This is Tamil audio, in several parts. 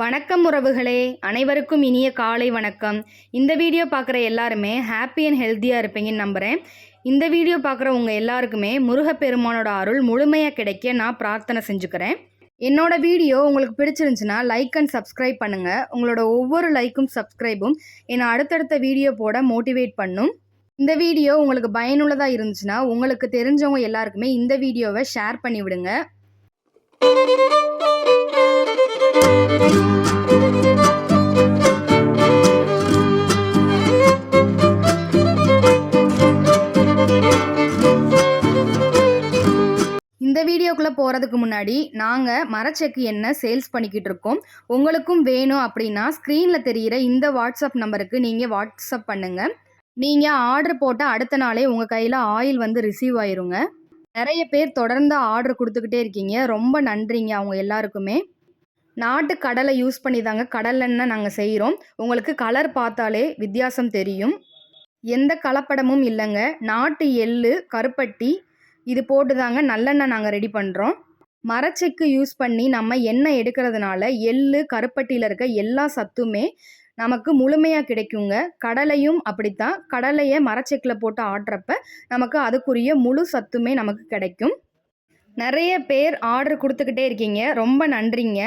வணக்கம் உறவுகளே அனைவருக்கும் இனிய காலை வணக்கம். இந்த வீடியோ பார்க்குற எல்லாருமே ஹாப்பி அண்ட் ஹெல்த்தியாக இருப்பீங்கன்னு நம்புகிறேன் இந்த வீடியோ பார்க்குற உங்கள் எல்லாருக்குமே முருகப்பெருமானோட அருள் முழுமையாக கிடைக்க நான் பிரார்த்தனை செஞ்சுக்கிறேன். என்னோட வீடியோ உங்களுக்கு பிடிச்சிருந்துச்சுன்னா லைக் அண்ட் சப்ஸ்கிரைப் பண்ணுங்கள் உங்களோட ஒவ்வொரு லைக்கும் சப்ஸ்கிரைபும் என்னை அடுத்தடுத்த வீடியோ போட மோட்டிவேட் பண்ணும். இந்த வீடியோ உங்களுக்கு பயனுள்ளதாக இருந்துச்சுன்னா உங்களுக்கு தெரிஞ்சவங்க எல்லாருக்குமே இந்த வீடியோவை ஷேர் பண்ணி விடுங்க இந்த வீடியோக்குள்ளே போகிறதுக்கு முன்னாடி நாங்கள் மரச்செக்கு எண்ணெய் சேல்ஸ் பண்ணிக்கிட்டு இருக்கோம் உங்களுக்கும் வேணும் அப்படின்னா ஸ்க்ரீனில் தெரிகிற இந்த வாட்ஸ்அப் நம்பருக்கு நீங்கள் வாட்ஸ்அப் பண்ணுங்கள் நீங்கள் ஆர்டர் போட்டால் அடுத்த நாளே உங்கள் கையில் ஆயில் வந்து ரிசீவ் ஆயிருங்க. நிறைய பேர் தொடர்ந்து ஆர்டர் கொடுத்துக்கிட்டே இருக்கீங்க. ரொம்ப நன்றிங்க அவங்க எல்லாருக்குமே. நாட்டு கடலை யூஸ் பண்ணி தாங்க கடலெண்ணெய் நாங்கள் செய்கிறோம் உங்களுக்கு கலர் பார்த்தாலே வித்தியாசம் தெரியும். எந்த கலப்படமும் இல்லைங்க. நாட்டு எள்ளு கருப்பட்டி இது போட்டு தாங்க நல்லெண்ணெய் நாங்கள் ரெடி பண்ணுறோம் மரச்செக்கு யூஸ் பண்ணி நம்ம எண்ணெய் எடுக்கிறதுனால எள்ளு கருப்பட்டியில் இருக்க எல்லா சத்துமே நமக்கு முழுமையாக கிடைக்குங்க. கடலையும் அப்படித்தான். கடலையை மரச்செக்கில் போட்டு ஆடுறப்ப நமக்கு அதுக்குரிய முழு சத்துமே நமக்கு கிடைக்கும். நிறைய பேர் ஆர்டர் கொடுத்துக்கிட்டே இருக்கீங்க. ரொம்ப நன்றிங்க.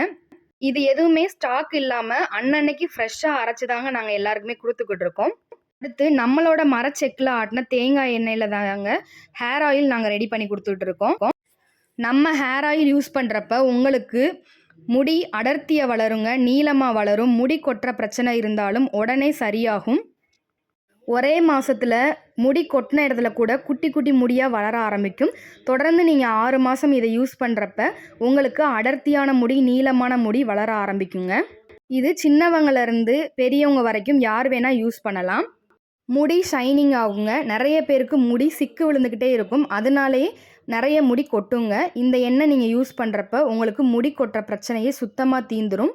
இது எதுவுமே ஸ்டாக் இல்லாமல் அன்னன்னைக்கு ஃப்ரெஷ்ஷாக அரைச்சி தாங்க நாங்கள் எல்லாருக்குமே கொடுத்துக்கிட்டு இருக்கோம். அடுத்து நம்மளோட மரச்செக்கில் ஆட்டின தேங்காய் எண்ணெயில் தாங்க ஹேர் ஆயில் நாங்கள் ரெடி பண்ணி கொடுத்துட்டு இருக்கோம். நம்ம ஹேர் ஆயில் யூஸ் பண்ணுறப்ப உங்களுக்கு முடி அடர்த்தியை வளருங்க நீளமாக வளரும் முடி கொட்டுற பிரச்சனை இருந்தாலும் உடனே சரியாகும். ஒரே மாதத்தில் முடி கொட்டின இடத்துல கூட குட்டி குட்டி முடியாக வளர ஆரம்பிக்கும். தொடர்ந்து நீங்கள் ஆறு மாதம் இதை யூஸ் பண்ணுறப்ப உங்களுக்கு அடர்த்தியான முடி நீளமான முடி வளர ஆரம்பிக்குங்க. இது சின்னவங்கலேருந்து பெரியவங்க வரைக்கும் யார் வேணால் யூஸ் பண்ணலாம். முடி ஷைனிங் ஆகுங்க. நிறைய பேருக்கு முடி சிக்கு விழுந்துக்கிட்டே இருக்கும். அதனாலே நிறைய முடி கொட்டுங்க. இந்த எண்ணெய் நீங்கள் யூஸ் பண்ணுறப்ப உங்களுக்கு முடி கொட்டுற பிரச்சனையே சுத்தமாக தீந்துரும்.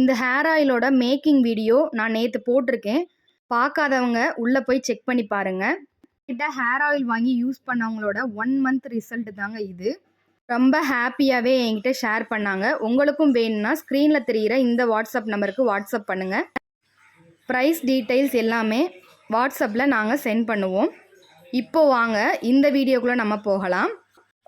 இந்த ஹேர் ஆயிலோட மேக்கிங் வீடியோ நான் நேற்று போட்டிருக்கேன். பார்க்காதவங்க உள்ளே போய் செக் பண்ணி பாருங்கள் கிட்ட ஹேர் ஆயில் வாங்கி யூஸ் பண்ணவங்களோட ஒன் மந்த் ரிசல்ட் தாங்க இது. ரொம்ப ஹாப்பியாகவே என்கிட்ட ஷேர் பண்ணாங்க. உங்களுக்கும் வேணும்னா ஸ்க்ரீனில் தெரிகிற இந்த வாட்ஸ்அப் நம்பருக்கு வாட்ஸ்அப் பண்ணுங்கள் ப்ரைஸ் டீட்டெயில்ஸ் எல்லாமே வாட்ஸ்அப்பில் நாங்கள் சென்ட் பண்ணுவோம். இப்போ வாங்க இந்த வீடியோக்குள்ளே நம்ம போகலாம்.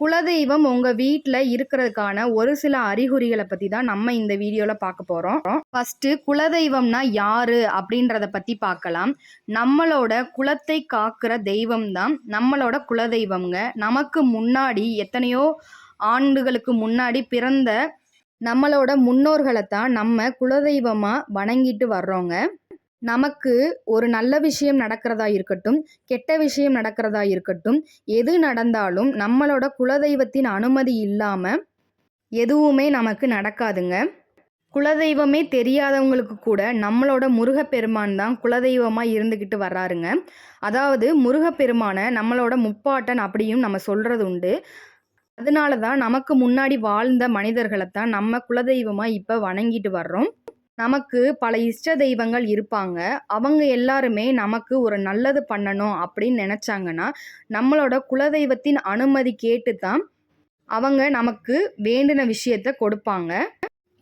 குலதெய்வம் உங்கள் வீட்டில் இருக்கிறதுக்கான ஒரு சில அறிகுறிகளை பற்றி தான் நம்ம இந்த வீடியோவில் பார்க்க போகிறோம் ஃபஸ்ட்டு குலதெய்வம்னா யாரு அப்படின்றத பற்றி பார்க்கலாம். நம்மளோட குலத்தை காக்கிற தெய்வம் தான் நம்மளோட குலதெய்வம்ங்க. நமக்கு முன்னாடி எத்தனையோ ஆண்டுகளுக்கு முன்னாடி பிறந்த நம்மளோட முன்னோர்களை தான் நம்ம குலதெய்வமாக வணங்கிட்டு வர்றோங்க. நமக்கு ஒரு நல்ல விஷயம் நடக்கிறதா இருக்கட்டும் கெட்ட விஷயம் நடக்கிறதா இருக்கட்டும் எது நடந்தாலும் நம்மளோட குலதெய்வத்தின் அனுமதி இல்லாமல் எதுவுமே நமக்கு நடக்காதுங்க. குலதெய்வமே தெரியாதவங்களுக்கு கூட நம்மளோட முருகப்பெருமான் தான் குலதெய்வமாக இருந்துக்கிட்டு வர்றாருங்க. அதாவது முருகப்பெருமானை நம்மளோட முப்பாட்டன் அப்படியும் நம்ம சொல்கிறது உண்டு. அதனால தான் நமக்கு முன்னாடி வாழ்ந்த மனிதர்களை தான் நம்ம குலதெய்வமாக இப்போ வணங்கிட்டு வர்றோம். நமக்கு பல இஷ்ட தெய்வங்கள் இருப்பாங்க. அவங்க எல்லாருமே நமக்கு ஒரு நல்லது பண்ணணும் அப்படின்னு நினச்சாங்கன்னா நம்மளோட குலதெய்வத்தின் அனுமதி கேட்டு தான் அவங்க நமக்கு வேண்டின விஷயத்த கொடுப்பாங்க.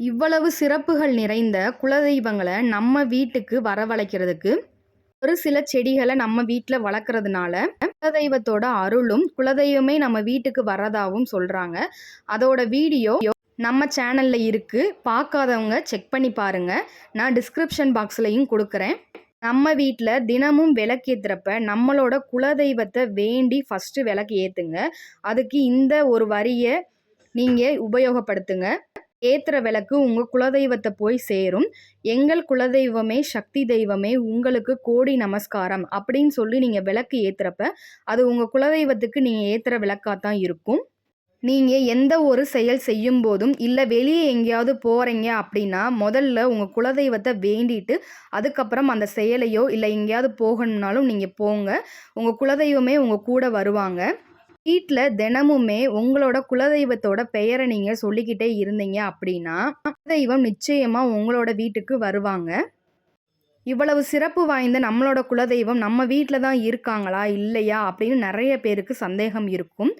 இவ்வளவு சிறப்புகள் நிறைந்த குலதெய்வங்களை நம்ம வீட்டுக்கு வரவழைக்கிறதுக்கு ஒரு சில செடிகளை நம்ம வீட்டில் வளர்க்குறதுனால குலதெய்வத்தோட அருளும் குலதெய்வமே நம்ம வீட்டுக்கு வரதாகவும் சொல்கிறாங்க அதோட வீடியோ நம்ம சேனலில் இருக்குது பார்க்காதவங்க செக் பண்ணி பாருங்கள் நான் டிஸ்கிரிப்ஷன் பாக்ஸ்லையும் கொடுக்குறேன். நம்ம வீட்டில் தினமும் விளக்கேற்றுறப்ப நம்மளோட குலதெய்வத்தை வேண்டி ஃபஸ்ட்டு விளக்கு ஏற்றுங்க அதுக்கு இந்த ஒரு வரியை நீங்கள் உபயோகப்படுத்துங்க. ஏற்றுற விளக்கு உங்கள் குலதெய்வத்தை போய் சேரும். எங்கள் குலதெய்வமே சக்தி தெய்வமே உங்களுக்கு கோடி நமஸ்காரம் அப்படின்னு சொல்லி நீங்கள் விளக்கு ஏற்றுறப்ப அது உங்கள் குலதெய்வத்துக்கு நீங்கள் ஏற்றுற விளக்காக தான் இருக்கும். நீங்கள் எந்த ஒரு செயல் செய்யும் போதும் இல்லை வெளியே எங்கேயாவது போகிறீங்க அப்படின்னா முதல்ல உங்கள் குலதெய்வத்தை வேண்டிட்டு அதுக்கப்புறம் அந்த செயலையோ இல்லை எங்கேயாவது போகணும்னாலும் நீங்கள் போங்க. உங்கள் குலதெய்வமே உங்கள் கூட வருவாங்க. வீட்டில் தினமுமே உங்களோட குலதெய்வத்தோட பெயரை நீங்கள் சொல்லிக்கிட்டே இருந்தீங்க அப்படின்னா குலதெய்வம் நிச்சயமாக உங்களோட வீட்டுக்கு வருவாங்க. இவ்வளவு சிறப்பு வாய்ந்த நம்மளோட குலதெய்வம் நம்ம வீட்டில் தான் இருக்காங்களா இல்லையா அப்படின்னு நிறைய பேருக்கு சந்தேகம் இருக்கும்.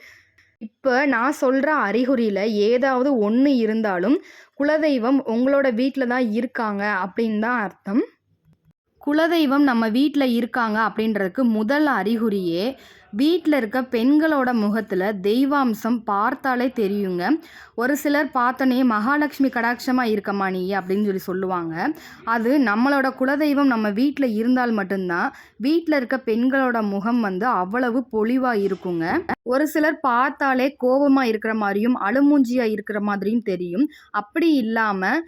இப்போ நான் சொல்கிற அறிகுறியில் ஏதாவது ஒன்று இருந்தாலும், குலதெய்வம் உங்களோட வீட்டில் தான் இருக்காங்க அப்படின்னு தான் அர்த்தம். குலதெய்வம் நம்ம வீட்டில் இருக்காங்க அப்படின்றதுக்கு முதல் அறிகுறியே, வீட்டில் இருக்க பெண்களோட முகத்தில் தெய்வாம்சம் பார்த்தாலே தெரியுங்க. ஒரு சிலர் பார்த்தோன்னே "மகாலட்சுமி கடாட்சமாக இருக்கமா நீ" அப்படின்னு சொல்லி சொல்லுவாங்க. அது நம்மளோட குலதெய்வம் நம்ம வீட்டில் இருந்தால் மட்டும்தான் வீட்டில் இருக்க பெண்களோட முகம் வந்து அவ்வளவு பொலிவாக இருக்குங்க. ஒரு சிலர் பார்த்தாலே கோபமாக இருக்கிற மாதிரியும் அழுமூஞ்சியாக இருக்கிற மாதிரியும் தெரியும். அப்படி இல்லாமல்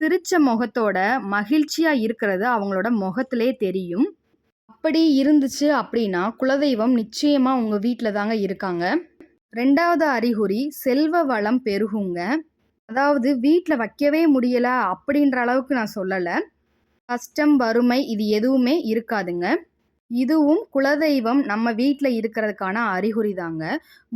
சிரிச்ச முகத்தோட மகிழ்ச்சியாக இருக்கிறது அவங்களோட முகத்திலே தெரியும். அப்படி இருந்துச்சு அப்படின்னா, குலதெய்வம் நிச்சயமாக உங்கள் வீட்டில் தாங்க இருக்காங்க. ரெண்டாவது அறிகுறி செல்வ வளம் பெருகுங்க. அதாவது வீட்டில் வைக்கவே முடியலை அப்படின்ற அளவுக்கு நான் சொல்லலை கஷ்டம், வறுமை இது எதுவுமே இருக்காதுங்க. இதுவும் குலதெய்வம் நம்ம வீட்டில் இருக்கிறதுக்கான அறிகுறி தாங்க.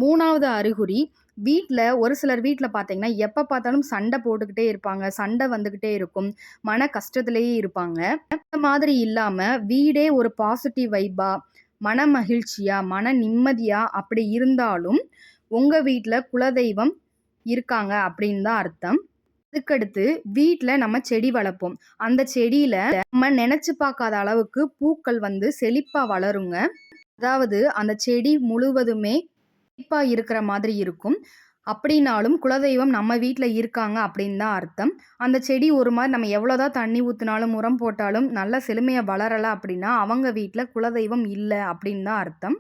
மூணாவது அறிகுறி, வீட்டில் ஒரு சிலர் வீட்டில் பார்த்தீங்கன்னா, எப்போ பார்த்தாலும் சண்டை போட்டுக்கிட்டே இருப்பாங்க. சண்டை வந்துக்கிட்டே இருக்கும். மன கஷ்டத்துலேயே இருப்பாங்க. அந்த மாதிரி இல்லாமல் வீடே ஒரு பாசிட்டிவ் வைப்பாக மன மகிழ்ச்சியாக மன நிம்மதியாக அப்படி இருந்தாலும், உங்கள் வீட்டில் குலதெய்வம் இருக்காங்க அப்படின்னு தான் அர்த்தம். அதுக்கடுத்து வீட்டில் நம்ம செடி வளர்ப்போம். அந்த செடியில் நம்ம நினச்சி பார்க்காத அளவுக்கு பூக்கள் வந்து செழிப்பாக வளருங்க. அதாவது அந்த செடி முழுவதுமே செழிப்பா இருக்கிற மாதிரி இருக்கும். அப்படின்னாலும் குலதெய்வம் நம்ம வீட்டில் இருக்காங்க அப்படின்னு தான் அர்த்தம். அந்த செடி ஒரு மாதிரி நம்ம எவ்வளோதான் தண்ணி ஊற்றினாலும் உரம் போட்டாலும் நல்ல செழுமையை வளரலை அப்படின்னா, அவங்க வீட்டில் குலதெய்வம் இல்லை அப்படின்னு தான் அர்த்தம்.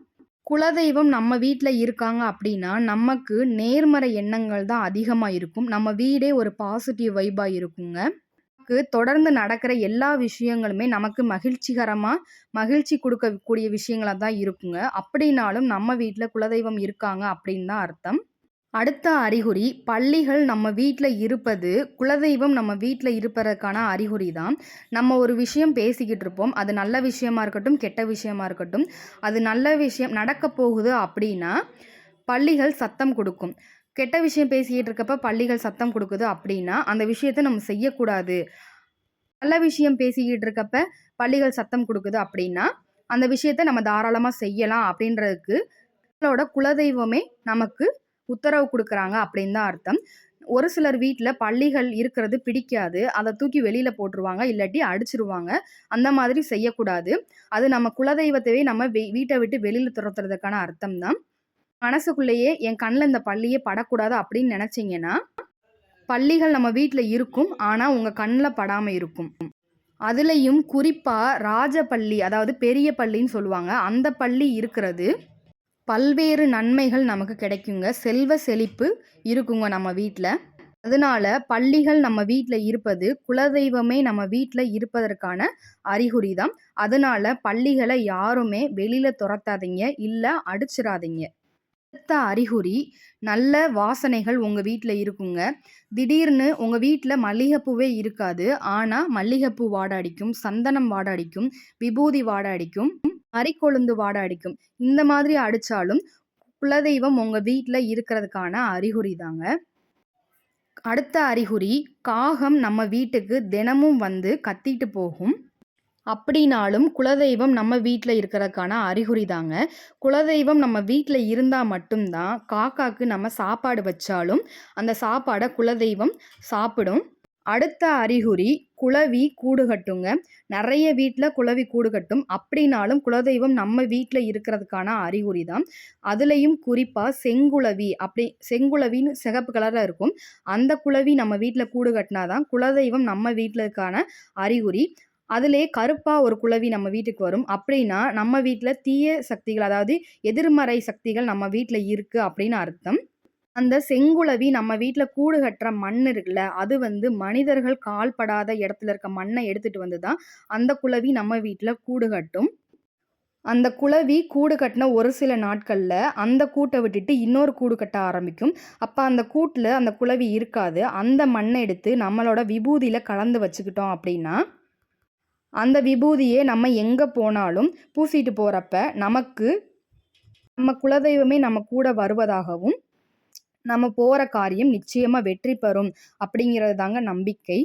குலதெய்வம் நம்ம வீட்டில் இருக்காங்க அப்படின்னா, நமக்கு நேர்மறை எண்ணங்கள் தான் அதிகமாக இருக்கும். நம்ம வீடே ஒரு பாசிட்டிவ் வைபாக இருக்குங்க. நமக்கு தொடர்ந்து நடக்கிற எல்லா விஷயங்களுமே நமக்கு மகிழ்ச்சிகரமாக மகிழ்ச்சி கொடுக்கக்கூடிய விஷயங்களாக தான் இருக்குங்க. அப்படின்னாலும் நம்ம வீட்டில் குலதெய்வம் இருக்காங்க அப்படின்னு தான் அர்த்தம். அடுத்த அறிகுறி, பள்ளிகள் நம்ம வீட்டில் இருப்பது, குலதெய்வம் நம்ம வீட்டில் இருப்பதற்கான அறிகுறி தான். நம்ம ஒரு விஷயம் பேசிக்கிட்டு இருப்போம். அது நல்ல விஷயமா இருக்கட்டும், கெட்ட விஷயமா இருக்கட்டும். அது நல்ல விஷயம் நடக்கப் போகுது அப்படின்னா, பள்ளிகள் சத்தம் கொடுக்கும் கெட்ட விஷயம் பேசிக்கிட்டு இருக்கப்ப பள்ளிகள் சத்தம் கொடுக்குது அப்படின்னா, அந்த விஷயத்த நம்ம செய்யக்கூடாது. நல்ல விஷயம் பேசிக்கிட்டு இருக்கப்ப பள்ளிகள் சத்தம் கொடுக்குது அப்படின்னா, அந்த விஷயத்த நம்ம தாராளமாக செய்யலாம் அப்படின்றதுக்கு, நம்மளோட குலதெய்வமே நமக்கு உத்தரவு கொடுக்குறாங்க அப்படின்னு தான் அர்த்தம். ஒரு சிலர் வீட்டில் பள்ளிகள் இருக்கிறது பிடிக்காது. அதை தூக்கி வெளியில் போட்டுருவாங்க. இல்லாட்டி அடிச்சிருவாங்க. அந்த மாதிரி செய்யக்கூடாது. அது நம்ம குலதெய்வத்தவே நம்ம வெ விட்டு வெளியில் துரத்துறதுக்கான அர்த்தம் தான். மனசுக்குள்ளேயே என் கண்ணில் இந்த பள்ளியே படக்கூடாது அப்படின்னு நினச்சிங்கன்னா பள்ளிகள் நம்ம வீட்டில் இருக்கும். ஆனால் உங்கள் கண்ணில் படாமல் இருக்கும். அதுலேயும் குறிப்பாக ராஜபல்லி அதாவது பெரிய பள்ளின்னு சொல்லுவாங்க. அந்த பள்ளி இருக்கிறது, பல்வேறு நன்மைகள் நமக்கு கிடைக்குங்க. செல்வ செழிப்பு இருக்குங்க நம்ம வீட்டில் அதனால பள்ளிகள் நம்ம வீட்டில் இருப்பது, குலதெய்வமே நம்ம வீட்டில் இருப்பதற்கான அறிகுறி தான். அதனால பள்ளிகளை யாருமே வெளியில் துரத்தாதீங்க இல்லை அடிச்சிடாதீங்க அடுத்த அறிகுறி, நல்ல வாசனைகள் உங்கள் வீட்டில் இருக்குங்க. திடீர்னு உங்கள் வீட்டில் மல்லிகைப்பூவே இருக்காது. ஆனால் மல்லிகைப்பூ வாட அடிக்கும், சந்தனம் வாட அடிக்கும், விபூதி வாட அடிக்கும், மரிக்கொழுந்து அடிக்கும். இந்த மாதிரி அடித்தாலும் குலதெய்வம் உங்கள் வீட்டில் இருக்கிறதுக்கான அறிகுறி தாங்க. அடுத்த அறிகுறி, காகம் நம்ம வீட்டுக்கு தினமும் வந்து கத்திட்டு போகும். அப்படின்னாலும் குலதெய்வம் நம்ம வீட்டில் இருக்கிறதுக்கான அறிகுறி தாங்க. குலதெய்வம் நம்ம வீட்டில் இருந்தால் மட்டும் தான், காக்காக்கு நம்ம சாப்பாடு வச்சாலும், அந்த சாப்பாடை குலதெய்வம் சாப்பிடும். அடுத்த அறிகுறி, குளவி கூடு கட்டுங்க. நிறைய வீட்டில் குளவி கூடு கட்டும். அப்படின்னாலும் குலதெய்வம் நம்ம வீட்டில் இருக்கிறதுக்கான அறிகுறி தான். அதுலேயும் குறிப்பாக செங்குளவி அப்படி செங்குளவின்னு சிகப்பு கலரில் இருக்கும். அந்த குளவி நம்ம வீட்டில் கூடு கட்டினா தான் குலதெய்வம் நம்ம வீட்ல இருக்கான அறிகுறி. அதிலே கருப்பாக ஒரு குளவி நம்ம வீட்டுக்கு வரும். அப்படின்னா, நம்ம வீட்டில் தீய சக்திகள் அதாவது எதிர்மறை சக்திகள் நம்ம வீட்டில் இருக்குது அப்படின்னு அர்த்தம். அந்த செங்குளவி நம்ம வீட்டில் கூடு கட்டுற மண் இருக்குல்ல, அது வந்து மனிதர்கள் கால்படாத இடத்துல இருக்க மண்ணை எடுத்துட்டு வந்து தான், அந்த குளவி நம்ம வீட்டில் கூடு கட்டும். அந்த குளவி கூடு கட்டின ஒரு சில நாட்களில் அந்த கூட்டை விட்டுட்டு இன்னொரு கூடு கட்ட ஆரம்பிக்கும். அப்போ அந்த கூட்டில் அந்த குளவி இருக்காது. அந்த மண்ணை எடுத்து நம்மளோட விபூதியில் கலந்து வச்சுக்கிட்டோம் அப்படின்னா, அந்த விபூதியே நம்ம எங்கே போனாலும் பூசிட்டு போகிறப்ப நமக்கு நம்ம குலதெய்வமே நம்ம கூட வருவதாகவும், நம்ம போகிற காரியம் நிச்சயமாக வெற்றி பெறும் அப்படிங்கிறது தாங்க நம்பிக்கை.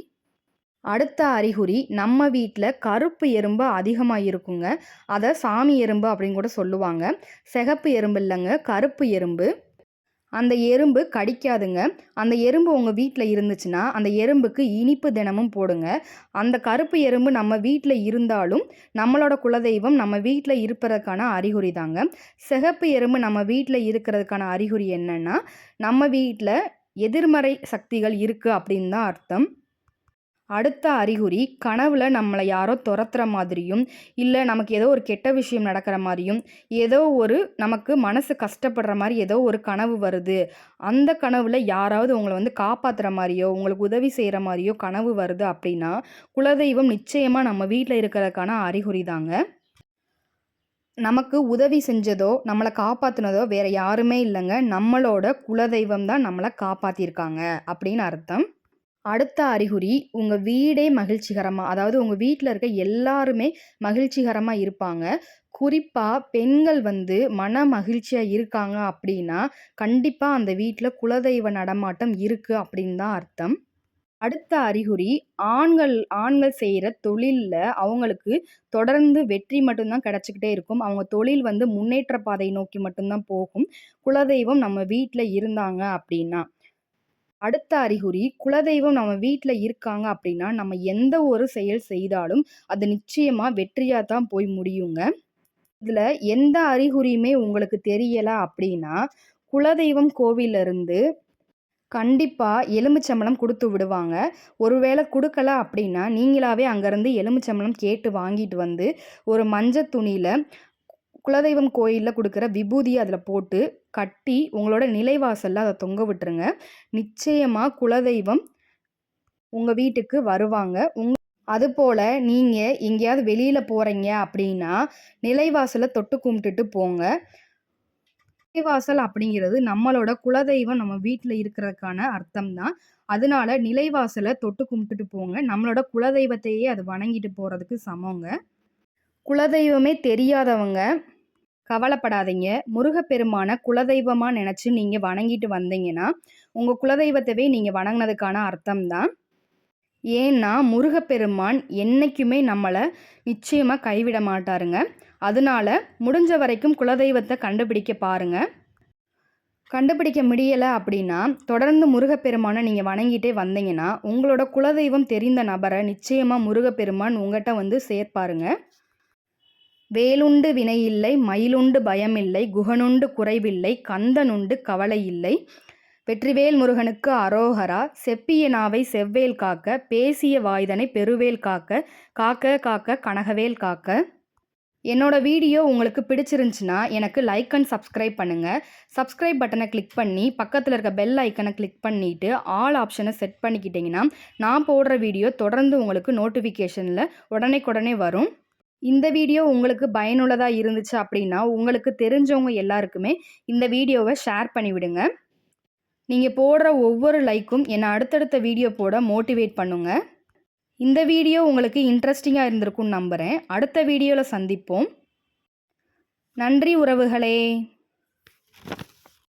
அடுத்த அறிகுறி, நம்ம வீட்டில் கருப்பு எறும்பு அதிகமாக இருக்குங்க. அதை சாமி எறும்பு அப்படின்னு கூட சொல்லுவாங்க. சிகப்பு எறும்பு இல்லைங்க கருப்பு எறும்பு. அந்த எறும்பு கடிக்காதுங்க. அந்த எறும்பு உங்கள் வீட்டில் இருந்துச்சுன்னா அந்த எறும்புக்கு இனிப்பு தினமும் போடுங்க. அந்த கருப்பு எறும்பு நம்ம வீட்டில் இருந்தாலும் நம்மளோட குலதெய்வம் நம்ம வீட்டில் இருப்பதற்கான அறிகுறி தாங்க. சிகப்பு எறும்பு நம்ம வீட்டில் இருக்கிறதுக்கான அறிகுறி என்னன்னா நம்ம வீட்டில் எதிர்மறை சக்திகள் இருக்குது அப்படின்னு தான் அர்த்தம். அடுத்த அறிகுறி கனவுல நம்மளை யாரோ துரத்துற மாதிரியும் இல்லை நமக்கு ஏதோ ஒரு கெட்ட விஷயம் நடக்கிற மாதிரியும் ஏதோ ஒரு நமக்கு மனசு கஷ்டப்படுற மாதிரி ஏதோ ஒரு கனவு வருது. அந்த கனவுல யாராவது உங்களை வந்து காப்பாற்றுற மாதிரியோ உங்களுக்கு உதவி செய்கிற மாதிரியோ கனவு வருது அப்படின்னா குலதெய்வம் நிச்சயமாக நம்ம வீட்டில் இருக்கிறதுக்கான அறிகுறி தாங்க. நமக்கு உதவி செஞ்சதோ நம்மளை காப்பாற்றினதோ வேற யாருமே இல்லைங்க. நம்மளோட குலதெய்வம் தான் நம்மளை காப்பாற்றிருக்காங்க அப்படின்னு அர்த்தம். அடுத்த அறிகுறி உங்கள் வீடே மகிழ்ச்சிகரமாக அதாவது உங்கள் வீட்டில் இருக்க எல்லாருமே மகிழ்ச்சிகரமாக இருப்பாங்க. குறிப்பாக பெண்கள் வந்து மன மகிழ்ச்சியாக இருக்காங்க அப்படின்னா கண்டிப்பாக அந்த வீட்டில் குலதெய்வ நடமாட்டம் இருக்குது அப்படின்னு தான் அர்த்தம். அடுத்த அறிகுறி ஆண்கள் ஆண்கள் செய்கிற தொழிலில் அவங்களுக்கு தொடர்ந்து வெற்றி மட்டும்தான் கிடச்சிக்கிட்டே இருக்கும். அவங்க தொழில் வந்து முன்னேற்ற பாதை நோக்கி மட்டும்தான் போகும். குலதெய்வம் நம்ம வீட்டில் இருந்தாங்க அப்படின்னா. அடுத்த அறிகுறி குலதெய்வம் நம்ம வீட்டில் இருக்காங்க அப்படின்னா நம்ம எந்த ஒரு செயல் செய்தாலும் அது நிச்சயமாக வெற்றியாக தான் போய் முடியுங்க. இதில் எந்த அறிகுறியுமே உங்களுக்கு தெரியலை அப்படின்னா குலதெய்வம் கோவிலிருந்து கண்டிப்பாக எலுமிச்சம்பளம் கொடுத்து விடுவாங்க. ஒருவேளை கொடுக்கல அப்படின்னா நீங்களாவே அங்கேருந்து எலுமிச்சம்பளம் கேட்டு வாங்கிட்டு வந்து ஒரு மஞ்சள் துணியில் குலதெய்வம் கோயிலில் கொடுக்குற விபூதியை அதில் போட்டு கட்டி உங்களோட நிலைவாசலில் அதை தொங்க விட்டுருங்க. நிச்சயமாக குலதெய்வம் உங்கள் வீட்டுக்கு வருவாங்க. உங் அதுபோல் நீங்கள் எங்கேயாவது வெளியில் போகிறீங்க அப்படின்னா நிலைவாசலை தொட்டு கும்பிட்டுட்டு போங்க. நிலைவாசல் அப்படிங்கிறது நம்மளோட குலதெய்வம் நம்ம வீட்டில் இருக்கிறதுக்கான அர்த்தம் தான் அதனால நிலைவாசலை தொட்டு கும்பிட்டுட்டு போங்க. நம்மளோட குலதெய்வத்தையே அது வணங்கிட்டு போகிறதுக்கு சமங்க. குலதெய்வமே தெரியாதவங்க கவலைப்படாதீங்க. முருகப்பெருமான குலதெய்வமாக நினச்சி நீங்கள் வணங்கிட்டு வந்தீங்கன்னா உங்கள் குலதெய்வத்தவே நீங்கள் வணங்கினதுக்கான அர்த்தம் தான் ஏன்னா முருகப்பெருமான் என்றைக்குமே நம்மளை நிச்சயமாக கைவிட மாட்டாருங்க. அதனால முடிஞ்ச வரைக்கும் குலதெய்வத்தை கண்டுபிடிக்க பாருங்க. கண்டுபிடிக்க முடியலை அப்படின்னா தொடர்ந்து முருகப்பெருமானை நீங்கள் வணங்கிட்டே வந்தீங்கன்னா உங்களோட குலதெய்வம் தெரிந்த நபரை நிச்சயமாக முருகப்பெருமான் உங்கள்கிட்ட வந்து சேர்ப்பாருங்க. வேலுண்டு வினையில்லை மயிலுண்டு பயமில்லை குகனுண்டு குறைவில்லை கந்தனுண்டு கவலை இல்லை வெற்றிவேல் முருகனுக்கு அரோகரா செப்பிய நாவை செவ்வேல் காக்க பேசிய வாய்தனை பெருவேல் காக்க காக்க காக்க கனகவேல் காக்க. என்னோட வீடியோ உங்களுக்கு பிடிச்சிருந்துச்சுன்னா எனக்கு லைக் அண்ட் சப்ஸ்கிரைப் பண்ணுங்கள் சப்ஸ்கிரைப் பட்டனை கிளிக் பண்ணி பக்கத்தில் இருக்க பெல் ஐக்கனை கிளிக் பண்ணிவிட்டு ஆல் ஆப்ஷனை செட் பண்ணிக்கிட்டிங்கன்னா நான் போடுற வீடியோ தொடர்ந்து உங்களுக்கு நோட்டிஃபிகேஷனில் உடனே வரும். இந்த வீடியோ உங்களுக்கு பயனுள்ளதாக இருந்துச்சு அப்படின்னா உங்களுக்கு தெரிஞ்சவங்க எல்லாருக்குமே இந்த வீடியோவை ஷேர் பண்ணிவிடுங்க. நீங்கள் போடுற ஒவ்வொரு லைக்கும் என்னை அடுத்தடுத்த வீடியோ போட மோட்டிவேட் பண்ணுங்க. இந்த வீடியோ உங்களுக்கு இன்ட்ரெஸ்டிங்காக இருந்திருக்கும்னு நம்புகிறேன் அடுத்த வீடியோவில் சந்திப்போம். நன்றி உறவுகளே.